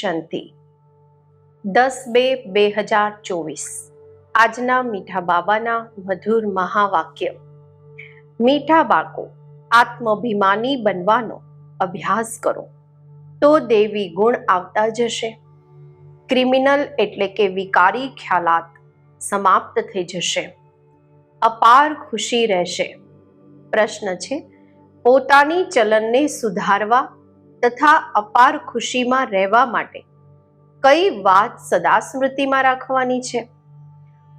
શાંતિ. દસ બે બે હજાર ચોવીસ. આજના મીઠા બાબાના મધુર મહાવાક્ય. મીઠા બાળકો, આત્માભિમાની બનવાનો અભ્યાસ કરો. તો દેવી ગુણ આવતા જશે. ક્રિમિનલ એટલે કે વિકારી ખ્યાલાત સમાપ્ત થઈ જશે. અપાર ખુશી રહેશે. પ્રશ્ન છે, પોતાની ચલનને સુધારવા તથા અપાર ખુશીમાં રહેવા માટે. કઈ વાત સદા સ્મૃતિમાં રાખવાની છે?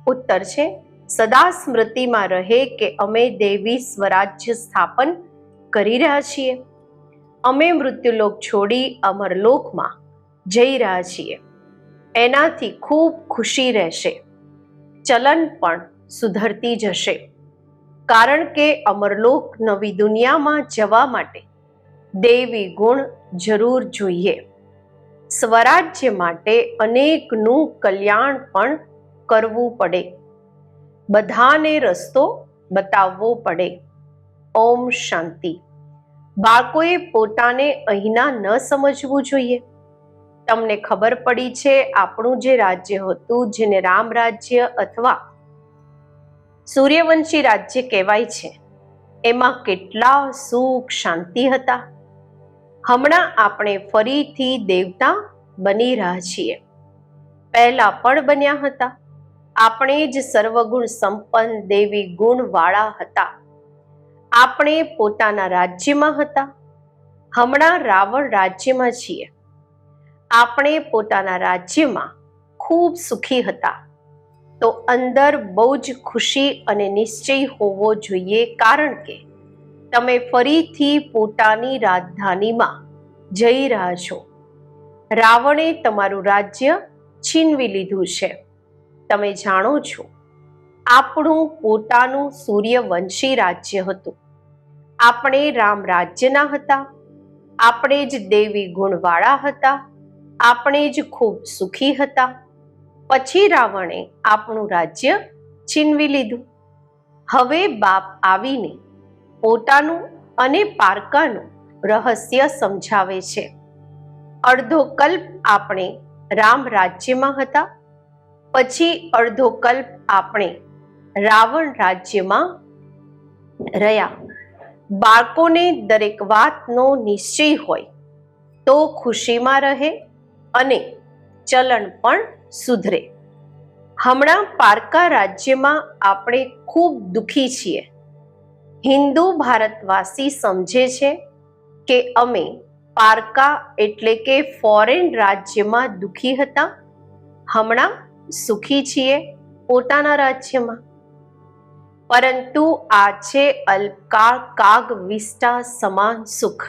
ઉત્તર છે સદા સ્મૃતિમાં રહે કે અમે દેવી સ્વરાજ્ય સ્થાપન કરી રહ્યા છીએ. અમે મૃત્યુલોક છોડી અમરલોકમાં જઈ રહ્યા છીએ. એનાથી ખૂબ ખુશી રહેશે. ચલન પણ સુધરતી જશે. કારણ કે અમરલોક નવી દુનિયામાં જવા માટે દેવી ગુણ જરૂર જોઈએ. સ્વરાજ્ય માટે અનેકનું કલ્યાણ પણ કરવું પડે. બધાને રસ્તો બતાવવો પડે. ઓમ શાંતિ. બાળકોએ પોતાને અહીંના ન સમજવું જોઈએ. તમને ખબર પડી છે, આપણું જે રાજ્ય હતું, જેને રામ રાજ્ય અથવા સૂર્યવંશી રાજ્ય કહેવાય છે, એમાં કેટલા સુખ શાંતિ હતા. હમણાં આપણે ફરીથી દેવતા બની રહ્યા છીએ. પહેલા પણ બન્યા હતા. આપણે જ સર્વગુણ સંપન્ન દેવી ગુણવાળા હતા. આપણે પોતાના રાજ્યમાં હતા. હમણાં રાવણ રાજ્યમાં છીએ. આપણે પોતાના રાજ્યમાં ખૂબ સુખી હતા. તો અંદર બહુ જ ખુશી અને નિશ્ચય હોવો જોઈએ કારણ કે તમે ફરીથી પોતાની રાજધાનીમાં જઈ રહ્યા છો. રાવણે તમારું રાજ્ય છીનવી લીધું છે. તમે જાણો છો, આપણું પોતાનું સૂર્યવંશી રાજ્ય હતું. આપણે રામ રાજ્યના હતા. આપણે જ દેવી ગુણવાળા હતા. આપણે જ ખૂબ સુખી હતા. પછી રાવણે આપણું રાજ્ય છીનવી લીધું. હવે બાપ આવીને પોતાનું અને પારકાનું રહસ્ય સમજાવે છે. અડધો કલ્પ આપણે રામ રાજ્યમાં હતા, પછી અડધો કલ્પ આપણે રાવણ રાજ્યમાં રહ્યા. બાળકોને દરેક વાતનો નિશ્ચય હોય તો ખુશીમાં રહે અને ચલણ પણ સુધરે. હમણાં પારકા રાજ્યમાં આપણે ખૂબ દુઃખી છીએ. હિન્દુ ભારતવાસી સમજે છે કે અમે પારકા એટલે કે ફોરેન રાજ્યમાં દુઃખી હતા. હમણાં સુખી છીએ પોતાના રાજ્યમાં. પરંતુ આ છે અલ્પકાળ કાગ વિસ્ટા સમાન સુખ.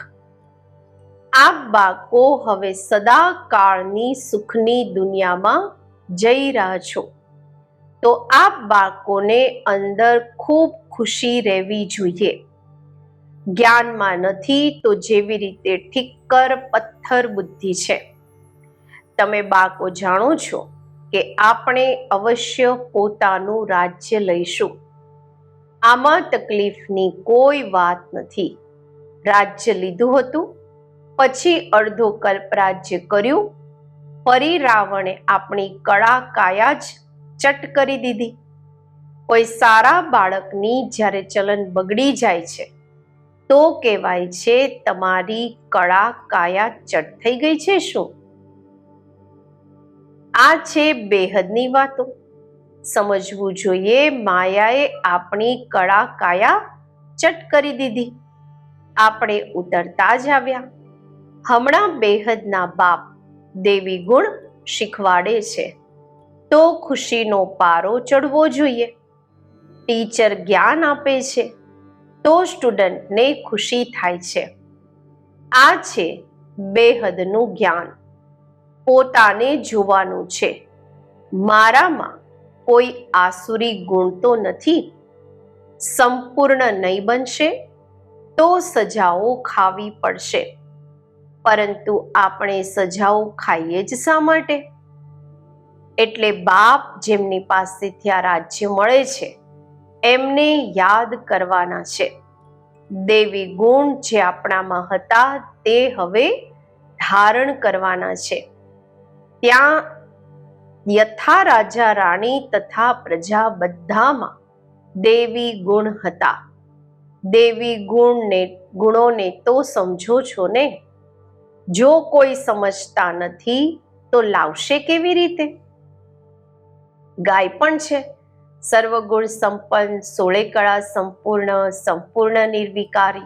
આ બાળકો હવે સદા કાળની સુખની દુનિયામાં જઈ રહ્યા છો. તો આ બાળકોને અંદર ખૂબ ખુશી રહેવી જોઈએ. જ્ઞાનમાં નથી તો જેવી રીતે ઠીકર પથ્થર બુદ્ધિ છે. તમે બાકો જાણો છો કે આપણે અવશ્ય પોતાનું રાજ્ય લઈશું. આમાં તકલીફની કોઈ વાત નથી. રાજ્ય લીધું હતું, પછી અડધો કલ્પ રાજ્ય કર્યું, ફરી રાવણે આપણી કળા કાયા જ ચટ કરી દીધી. કોઈ સારા બાળકની જ્યારે ચલન બગડી જાય છે, તો કહેવાય છે તમારી કળા કાયા ચટ થઈ ગઈ છે શું? આ છે બેહદની વાતો. સમજવું જોઈએ માયાએ આપણી કળા કાયા ચટ કરી દીધી. આપણે ઉતરતા જ આવ્યા. હમણાં બેહદના બાપ દેવી ગુણ શીખવાડે છે. તો ખુશીનો પારો ચડવો જોઈએ. ટીચર જ્ઞાન આપે છે, તો સ્ટુડન્ટને ખુશી થાય છે. આ છે બેહદનું જ્ઞાન. પોતાને જોવાનું છે. મારામાં કોઈ આસુરી ગુણ તો નથી? સંપૂર્ણ નહીં બનશે? તો સજાઓ ખાવી પડશે. પરંતુ આપણે સજાઓ ખાઈએ જ શા માટે? એટલે બાપ જેમની પાસેથી આ રાજ્ય મળે છે એમને યાદ કરવાના છે. દેવી ગુણ જે આપણામાં હતા તે હવે ધારણ કરવાના છે. ત્યાં યથા રાજા રાણી તથા પ્રજા બધામાં દેવી ગુણ હતા. દેવી ગુણને, ગુણોને તો સમજો છો ને? જો કોઈ સમજતા નથી તો લાવશે કેવી રીતે? ગાય પણ છે. સર્વગુણ સંપન્ન, સોળે કળા સંપૂર્ણ સંપૂર્ણ નિર્વિકારી.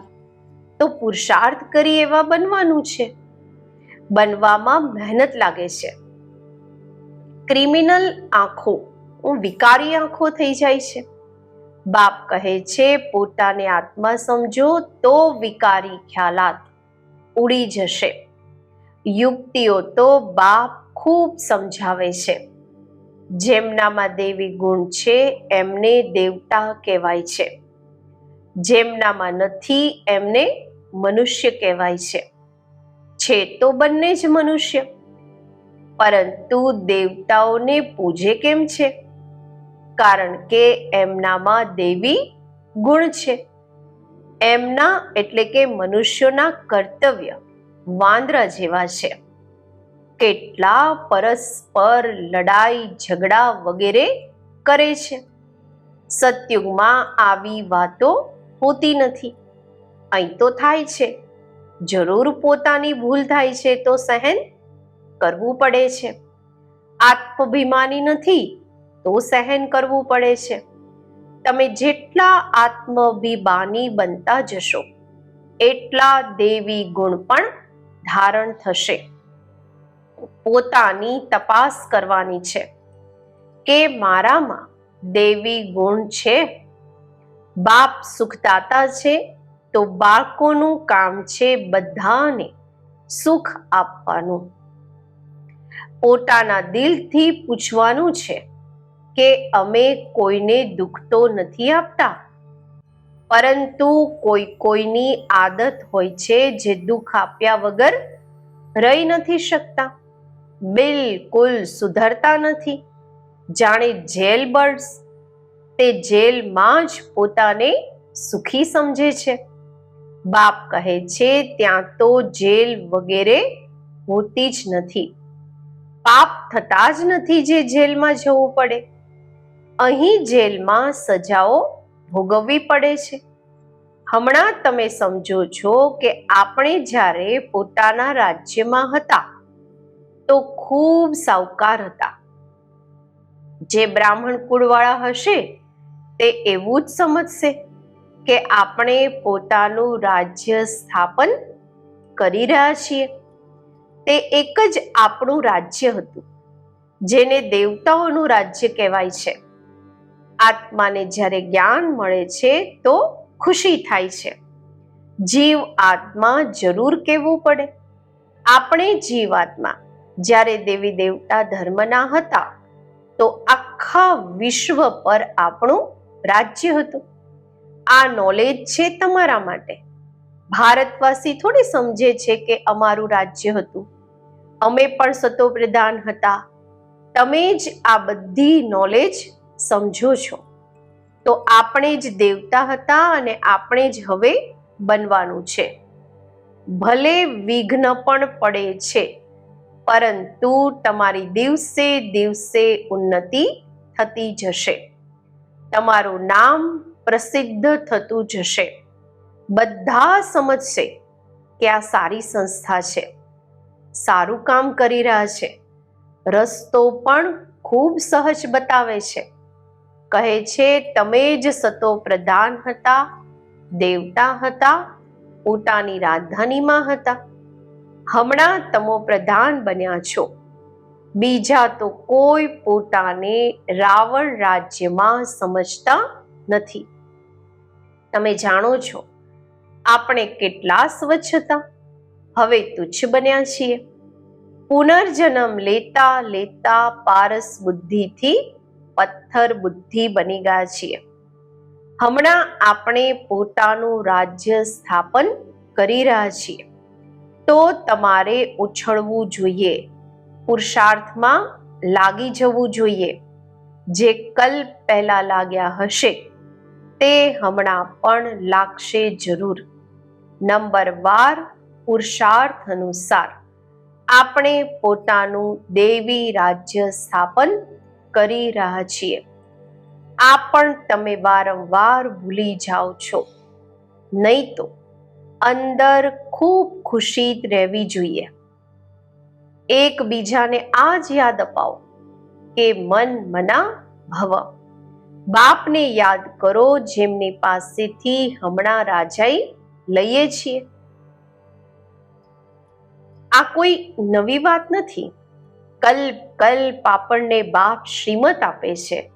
તો પુરુષાર્થ કરી એવા બનવાનું છે. બનવામાં મહેનત લાગે છે. ક્રિમિનલ આંખો વિકારી આંખો થઈ જાય છે. બાપ કહે છે, પોતાને આત્મા સમજો તો વિકારી ખ્યાલાત ઉડી જશે. યુક્તિઓ તો બાપ ખૂબ સમજાવે છે. જેમનામાં દેવી ગુણ છે, એમને દેવતા કહેવાય છે. જેમનામાં નથી, એમને મનુષ્ય કહેવાય છે. છે તો બંને જ મનુષ્ય. પરંતુ દેવતાઓને પૂજે કેમ છે? કારણ કે એમનામાં દેવી ગુણ છે. એમના એટલે કે મનુષ્યોના કર્તવ્ય વાંદરા જેવા છે. કેટલા પરસ્પર લડાઈ, ઝઘડા વગેરે કરે છે. સતયુગમાં આવી વાતો હોતી નથી. અહીં તો થાય છે. જરૂર પોતાની ભૂલ થાય છે તો સહન કરવું પડે છે. આત્માભિમાની નથી તો સહન કરવું પડે છે. તમે જેટલા આત્માભિમાની બનતા જશો, એટલા દેવી ગુણ પણ ધારણ થશે. પોતાની તપાસ કરવાની છે કે મારામાં દેવી ગુણ છે? બાપ સુખદાતા છે તો બાળકોનું કામ છે બધાને સુખ આપવાનું. પોતાના દિલથી પૂછવાનું છે કે અમે કોઈને દુઃખ તો નથી આપતા? પરંતુ કોઈ કોઈની આદત હોય છે જે દુઃખ આપ્યા વગર રહી નથી શકતા? બિલકુલ સુધરતા નથી. જાણે જેલ બર્ડ્સ તે જેલમાં જ પોતાને સુખી સમજે છે. બાપ કહે છે, ત્યાં તો જેલ વગેરે હોતી જ નથી. પાપ થતા જ નથી જે જેલમાં જવું પડે. અહીં જેલમાં સજાઓ ભોગવવી પડે છે. હમણાં તમે સમજો છો કે આપણે જ્યારે પોતાના રાજ્યમાં હતા તો ખૂબ સાવકાર હતા. જે બ્રાહ્મણ કુળવાળા હશે, તે એવું જ સમજશે કે આપણે પોતાનું રાજ્ય સ્થાપન કરી રહ્યા છીએ. તે એક જ આપણું રાજ્ય હતું, જેને દેવતાઓનું રાજ્ય કહેવાય છે. આત્માને જ્યારે જ્ઞાન મળે છે, તો ખુશી થાય છે. જીવ આત્મા જરૂર કહેવું પડે. આપણે જીવ આત્મા જ્યારે દેવી દેવતા ધર્મના હતા, તો આખા વિશ્વ પર આપણું રાજ્ય હતું. આ નોલેજ છે તમારા માટે. ભારતવાસી થોડી સમજે છે કે અમારું રાજ્ય હતું. અમે પણ સતો હતા. તમે જ આ બધી નોલેજ સમજો છો. તો આપણે જ દેવતા હતા અને આપણે જ હવે બનવાનું છે. ભલે વિઘ્ન પણ પડે છે. પરંતુ તમારી દિવસે દિવસે ઉન્નતિ થતી જશે. તમારું નામ પ્રસિદ્ધ થતું જશે. બધા સમજશે કે આ સારી સંસ્થા છે. સારું કામ કરી રહ્યા છે. રસ્તો પણ ખૂબ સહજ બતાવે છે. કહે છે, તમે જ સતો પ્રધાન હતા, દેવતા હતા, પોતાની રાજધાનીમાં હતા. હમણાં તમો પ્રધાન બન્યા છો. બીજા તો કોઈ પોતાને રાવણ રાજ્યમાં સમજતા નથી. તમે જાણો છો, આપણે કેટલા સ્વચ્છ હતા. હવે તુચ્છ બન્યા છીએ. પુનર્જન્મ લેતા લેતા પારસ બુદ્ધિથી પથ્થર બુદ્ધિ બની ગયા છીએ. હમણાં આપણે પોતાનું રાજ્ય સ્થાપન કરી રહ્યા છીએ. તો તમારે ઉછળવું જોઈએ. પુરુષાર્થમાં લાગી જવું જોઈએ. જે કલ્પ પહેલા લાગ્યા હશે, તે હમણાં પણ લાગશે જરૂર. નંબર બાર, પુરુષાર્થ અનુસાર આપણે પોતાનું દેવી રાજ્ય સ્થાપન કરી રહ્યા છીએ. આ પણ તમે વારંવાર ભૂલી જાઓ છો. નહીં તો અંદર ખૂબ ખુશી રહેવી જોઈએ. એકબીજાને આ જ યાદ અપાવો કે મન મના ભવ. બાપને યાદ કરો જેમની પાસેથી હમણાં રાજાઈ લઈએ છીએ. આ કોઈ નવી વાત નથી. કલ્પ કલ્પ આપણને બાપ શ્રીમત આપે છે.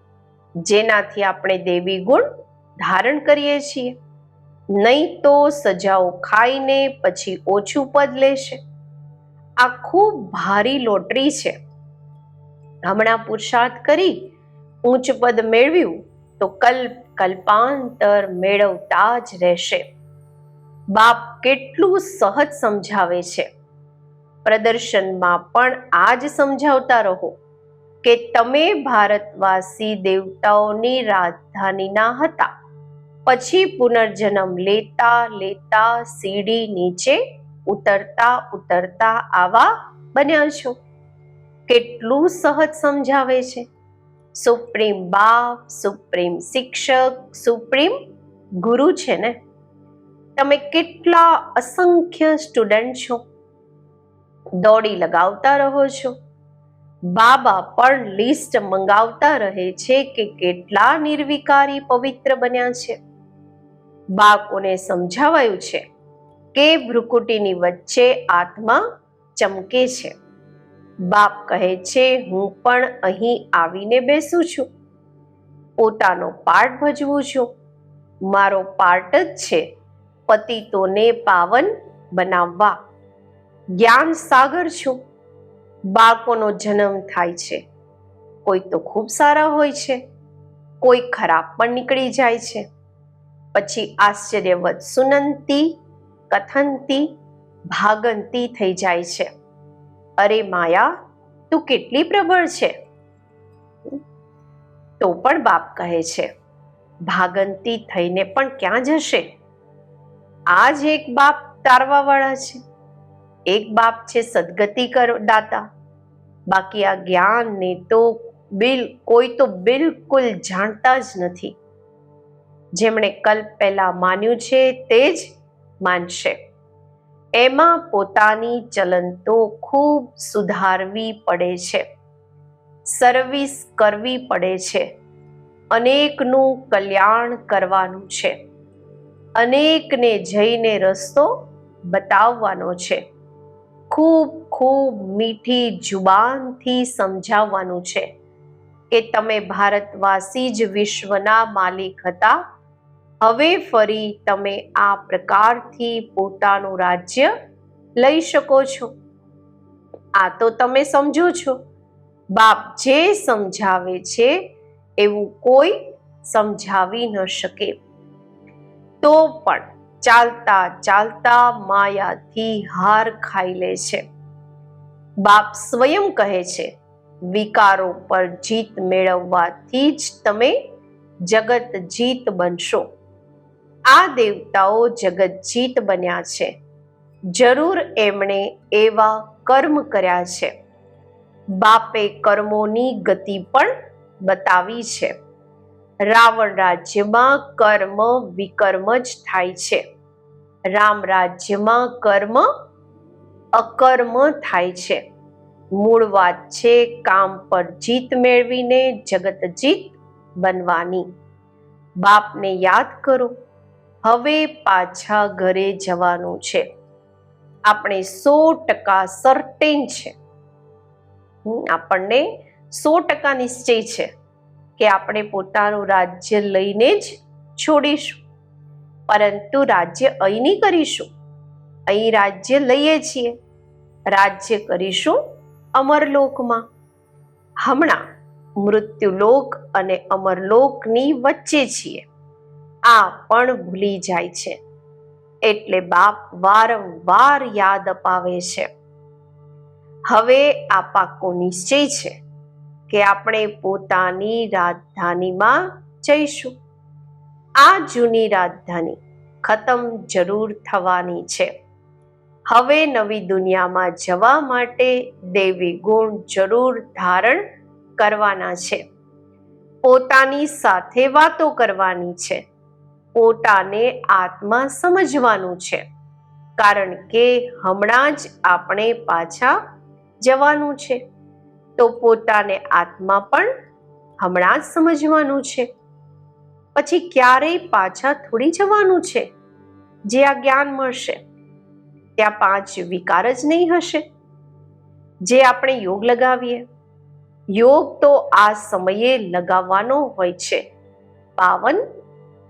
જેનાથી આપણે દેવી ગુણ ધારણ કરીએ છીએ. નહીં તો સજાઓ ખાઈને પછી ઓછું પદ લેશે. આ ખૂબ ભારી લોટરી છે. હમણાં પુરુષાર્થ કરી ઉચ્ચ પદ મેળવ્યું તો કલ્પ કલ્પાંતર મેળવતા જ રહેશે. બાપ કેટલું સહજ સમજાવે છે. પ્રદર્શનમાં પણ આ જ સમજાવતા રહો કે તમે ભારતવાસી દેવતાઓની રાજધાનીના હતા. પછી પુનર્જન્મ લેતા લેતા સીડી નીચે ઉતરતા ઉતરતા આવા બન્યા છો. કેટલું સહજ સમજાવે છે. સુપ્રીમ બાપ, સુપ્રીમ શિક્ષક, સુપ્રીમ ગુરુ છે ને? તમે કેટલા અસંખ્ય સ્ટુડન્ટ છો. દોડી લગાવતા રહો છો. બાબા પણ લિસ્ટ મંગાવતા રહે છે કે કેટલા નિર્વિકારી પવિત્ર બન્યા છે. બાળકોને સમજાવાયું છે કે ભ્રુકુટીની વચ્ચે આત્મા ચમકે છે. બાપ કહે છે, હું પણ અહીં આવીને બેસું છું. પોતાનો પાઠ ભજવું છું. મારો પાર્ટ જ છે, પતિતોને પાવન બનાવવા. જ્ઞાન સાગર છું. બાળકોનો જન્મ થાય છે. કોઈ તો ખૂબ સારા હોય છે. કોઈ ખરાબ પણ નીકળી જાય છે. પછી આશ્ચર્યવત સુનંતી કથનતી ભાગંતી થઈ જાય છે. અરે માયા, તું કેટલી પ્રબળ છે? તો પણ બાપ કહે છે, ભાગંતી થઈને પણ ક્યાં જશે? આ જ એક બાપ તારવાવાળા છે. એક બાપ છે સદગતિ કર દાતા બાકી આ જ્ઞાનને તો બિલ, કોઈ તો બિલકુલ જાણતા જ નથી. જેમણે કલ્પ પહેલાં માન્યું છે, તે જ માનશે. એમાં પોતાની ચલન તો ખૂબ સુધારવી પડે છે. સર્વિસ કરવી પડે છે. અનેકનું કલ્યાણ કરવાનું છે. અનેકને જઈને રસ્તો બતાવવાનો છે. ખૂબ ખૂબ મીઠી જુબાનથી સમજાવવાનું છે કે તમે ભારતવાસી જ વિશ્વના માલિક હતા હવે ફરી તમે આ પ્રકારથી પોતાનું રાજ્ય લઈ શકો છો. આ તો તમે સમજો છો. બાપ જે સમજાવે છે, એવું કોઈ સમજાવી ન શકે. તો પણ ચાલતા ચાલતા માયાથી હાર ખાઈ લે છે. બાપ સ્વયં કહે છે, વિકારો પર જીત મેળવવાથી જ તમે જગત જીત બનશો. આ દેવતાઓ જગત જીત બન્યા છે. જરૂર એમણે એવા કર્મ કર્યા છે. બાપે કર્મોની ગતિ પણ બતાવી છે. રાવણ રાજ્યમાં કર્મ વિકર્મ જ થાય છે. રામ રાજ્યમાં કર્મ અકર્મ થાય છે. મૂળ વાત છે કામ પર જીત મેળવીને જગત જીત બનવાની. બાપને યાદ કરો. હવે પાછા ઘરે જવાનું છે. આપણે સો ટકા સર્ટેન છે. આપણને સો ટકા નિશ્ચય છે કે આપણે પોતાનું રાજ્ય લઈને જ છોડીશું. પરંતુ રાજ્ય અહીં નહીં કરીશું. અહીં રાજ્ય લઈએ છીએ. રાજ્ય કરીશું અમરલોકમાં. હમણાં મૃત્યુલોક અને અમરલોકની વચ્ચે છીએ. આ પણ ભૂલી જાય છે. એટલે બાપ વારંવાર યાદ અપાવે છે. હવે આ પાકો નિશ્ચય છે કે આપણે પોતાની રાજધાનીમાં જઈશું. આ જૂની રાજધાની ખતમ જરૂર થવાની છે. હવે નવી દુનિયામાં જવા માટે દેવી ગુણ જરૂર ધારણ કરવાના છે. પોતાની સાથે વાતો કરવાની છે. પોતાને આત્મા સમજવાનું છે. કારણ કે હમણાં જ આપણે પાછા જવાનું છે. તો પોતાને આત્મા પણ હમણાં જ સમજવાનું છે. પછી ક્યારેય પાછા થોડી જવાનું છે? જે આ જ્ઞાન મળશે. ત્યાં પાંચ વિકાર જ નહીં હશે. જે આપણે યોગ લગાવીએ. યોગ તો આ સમયે લગાવવાનો હોય છે. પાવન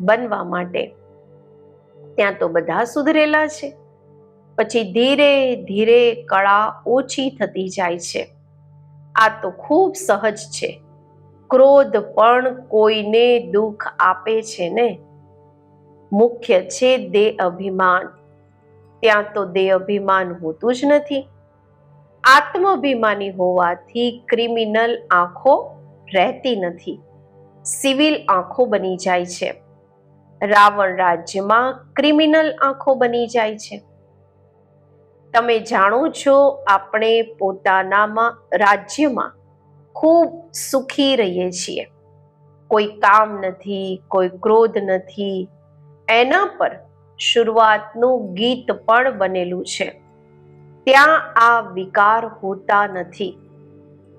બનવા માટે. ત્યાં તો બધા સુધરેલા છે. પછી ધીરે ધીરે કળા ઓછી થતી જાય છે. આ તો ખૂબ સહજ છે. ક્રોધ પણ કોઈને દુઃખ આપે છે ને? મુખ્ય છે દેહ અભિમાન. ત્યાં તો દેહ અભિમાન હોતું જ નથી. આત્માભિમાની હોવાથી ક્રિમિનલ આંખો રહેતી નથી. સિવિલ આંખો બની જાય છે. રાવણ રાજ્યમાં ક્રિમિનલ આંખો બની જાય છે. તમે જાણો છો આપણે પોતાનામાં રાજ્યમાં ખૂબ સુખી રહીએ છીએ. કોઈ કામ નથી, કોઈ ક્રોધ નથી. એના પર શરૂઆતનું ગીત પણ બનેલું છે. ત્યાં આ વિકાર હોતા નથી.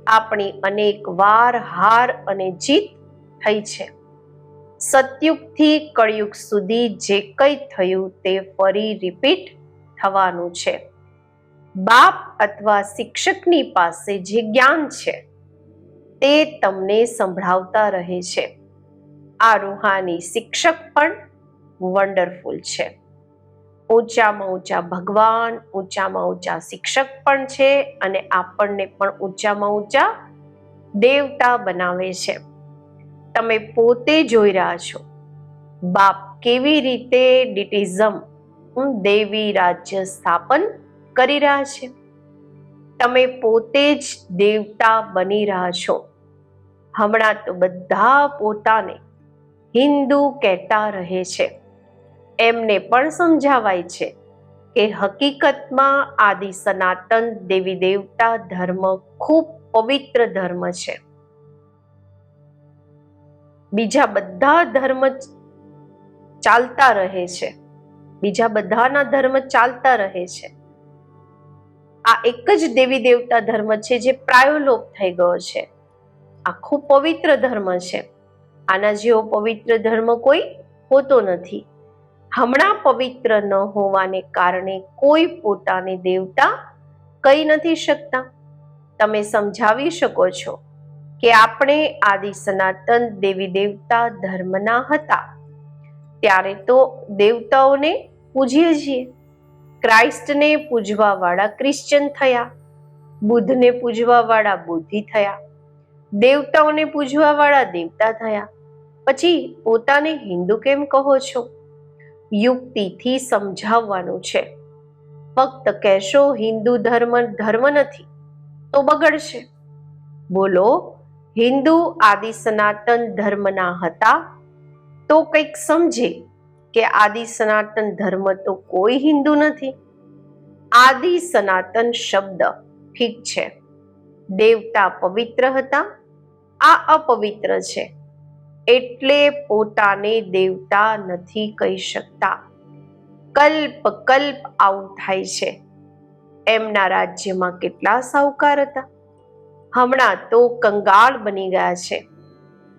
આપણી અનેક વાર હાર અને જીત થઈ છે. સતયુગથી કળયુગ સુધી જે કંઈ થયું તે ફરી રિપીટ થવાનું છે. બાપ અથવા શિક્ષકની પાસે જે જ્ઞાન છે, તે તમને સંભળાવતા રહે છે. આ રૂહાની શિક્ષક પણ વન્ડરફુલ છે. ઊંચામાં ઊંચા ભગવાન, ઊંચામાં ઊંચા શિક્ષક પણ છે અને આપણને પણ ઊંચામાં ઊંચા દેવતા બનાવે છે. તમે પોતે જોઈ રહ્યા છો. બાપ કેવી રીતે ડિટિઝમ દેવી રાજ્ય સ્થાપન કરી રહ્યા છે? તમે પોતે જ દેવતા બની રહ્યા છો. હમણાં તો બધા પોતાને હિન્દુ કહેતા રહે છે. એમને પણ સમજાવાય છે કે હકીકતમાં આદિ સનાતન દેવી દેવતા ધર્મ ખૂબ પવિત્ર ધર્મ છે. બીજા બધા ધર્મ ચાલતા રહે છે. બીજા બધાના ધર્મ ચાલતા રહે છે. આ એક જ દેવી દેવતા ધર્મ છે જે પ્રાયોલોપ થઈ ગયો છે. આ ખૂબ પવિત્ર ધર્મ છે. આના જેવો પવિત્ર ધર્મ કોઈ હોતો નથી. હમણાં પવિત્ર ન હોવાને કારણે કોઈ પોતાને દેવતા કહી નથી શકતા. તમે સમજાવી શકો છો. કે આપણે આદિ સનાતન દેવી દેવતા ધર્મના હતા. ત્યારે તો દેવતાઓને પૂજીએ છીએ. ક્રાઇસ્ટને પૂજવા વાળા ક્રિશ્ચન થયા. બુદ્ધને પૂજવા વાળા બુદ્ધિ થયા. દેવતાઓને પૂજવા વાળા દેવતા થયા. પછી પોતાને હિન્દુ કેમ કહો છો? યુક્તિથી સમજાવવાનું છે. ફક્ત કહેશો હિન્દુ ધર્મ ધર્મ નથી, તો બગડશે. બોલો હિન્દુ આદિ સનાતન ધર્મના હતા, તો કંઈક સમજે કે આદિ સનાતન ધર્મ તો કોઈ હિન્દુ નથી. આદિ સનાતન શબ્દ ઠીક છે. દેવતા પવિત્ર હતા, આ અપવિત્ર છે. એટલે પોતાને દેવતા નથી કહી શકતા. કલ્પ કલ્પ આવું થાય છે. એમના રાજ્યમાં કેટલા સાવકાર હતા. હમણાં તો કંગાળ બની ગયા છે.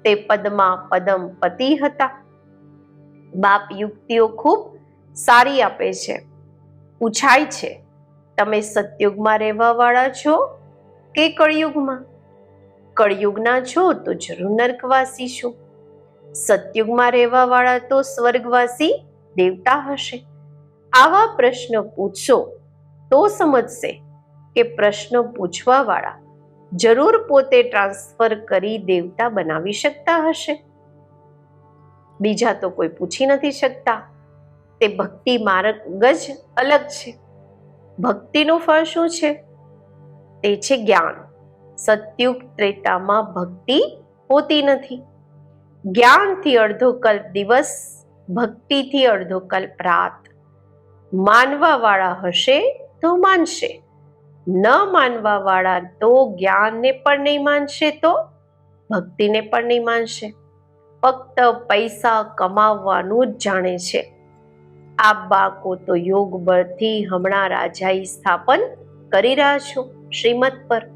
તે પદમાં પદમ પતિ હતા. બાપ યુક્તિઓ ખૂબ સારી આપે છે. પૂછાય છે, તમે સતયુગમાં રહેવા વાળા છો કે કળિયુગમાં? કળિયુગના છો તો જરૂર નર્કવાસી છો. સતયુગમાં રહેવા વાળા તો સ્વર્ગવાસી દેવતા હશે. આવા પ્રશ્ન પૂછશો તો સમજશે કે પ્રશ્ન પૂછવા વાળા જરૂર પોતે ટ્રાન્સફર કરી દેવતા બનાવી શકતા હશે. બીજા તો કોઈ પૂછી નથી શકતા. તે ભક્તિ માર્ગ જ અલગ છે. ભક્તિનું ફળ શું છે? તે છે જ્ઞાન. સત્યુગ ત્રેતામાં ભક્તિ હોતી નથી. જ્ઞાનથી અડધો કલ્પ દિવસ, ભક્તિથી અડધો કલ્પ રાત. માનવા વાળા હશે તો માનશે. ન માનવા વાળા તો જ્ઞાનને પણ નહીં માનશે તો ભક્તિને પણ નહીં માનશે. ફક્ત પૈસા કમાવવાનું જ જાણે છે. આ બાકો તો યોગ બળથી હમણાં રાજાઈ સ્થાપન કરી રહ્યા છો શ્રીમત પર.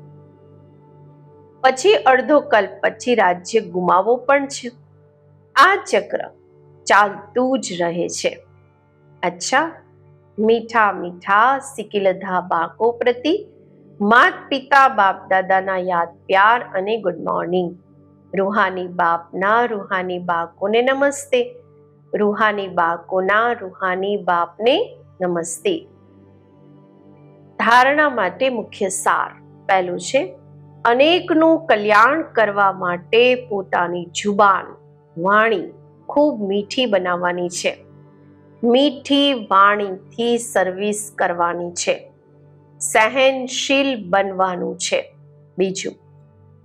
પછી અડધો કલ્પ પછી રાજ્ય ગુમાવો પણ છે. આ ચક્ર ચાલતું જ રહે છે. અચ્છા મીઠા મીઠા સિકિલધા બાકો પ્રતિ માત પિતા બાપ દાદાના યાદ, પ્યાર અને ગુડ મોર્નિંગ રૂહાની બાપના રૂહાની બાકોને નમસ્તે. રૂહાની બાકોના રૂહાની બાપને નમસ્તે. ધારણા માટે મુખ્ય સાર પહેલું છે, અનેકનું કલ્યાણ કરવા માટે પોતાની જુબાન વાણી ખૂબ મીઠી બનાવવાની છે. મીઠી વાણીથી સર્વિસ કરવાની છે. સહનશીલ બનવાનું છે. બીજું,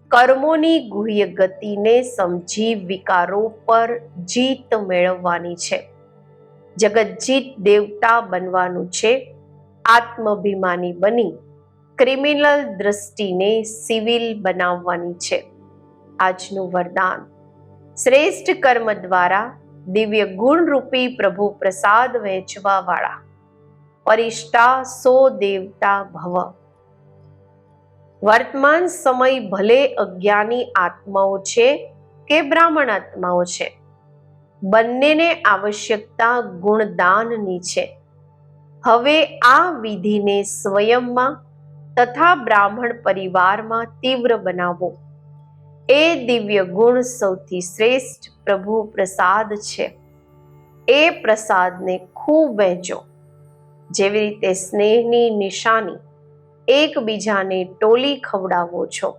કર્મોની ગુહ્ય ગતિને સમજી વિકારો પર જીત મેળવવાની છે. જગતજીત દેવતા બનવાનું છે. આત્મભિમાની બની ક્રિમિનલ દ્રષ્ટિને સિવિલ બનાવવાની છે. આજનું વરદાન. શ્રેષ્ઠ કર્મ દ્વારા દિવ્ય ગુણરૂપી પ્રભુ પ્રસાદ વહેંચવા વાળા. પરિષ્ઠા સો દેવતા ભવ. વર્તમાન સમય ભલે અજ્ઞાની આત્માઓ છે કે બ્રાહ્મણ આત્માઓ છે. બંનેને આવશ્યકતા ગુણદાનની છે. હવે આ વિધિને સ્વયંમાં તથા બ્રાહ્મણ પરિવારમાં તીવ્ર બનાવો. એ દિવ્ય ગુણ સૌથી શ્રેષ્ઠ પ્રભુ પ્રસાદ છે. એ પ્રસાદને ખૂબ વહેંચો. જેવી રીતે સ્નેહની નિશાની એકબીજાને ટોલી ખવડાવો છો.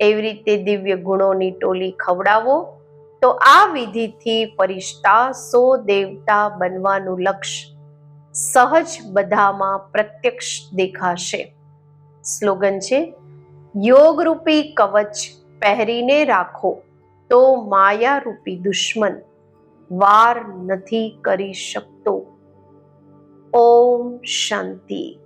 એવી રીતે દિવ્ય ગુણોની ટોલી ખવડાવો તો આ વિધિથી પરિષ્ઠા સો દેવતા બનવાનું લક્ષ્ય સહજ બધામાં પ્રત્યક્ષ દેખાશે. સ્લોગન છે, યોગરૂપી કવચ પહેરીને રાખો તો માયારૂપી દુશ્મન વાર નથી કરી શકતો. ઓમ શાંતિ.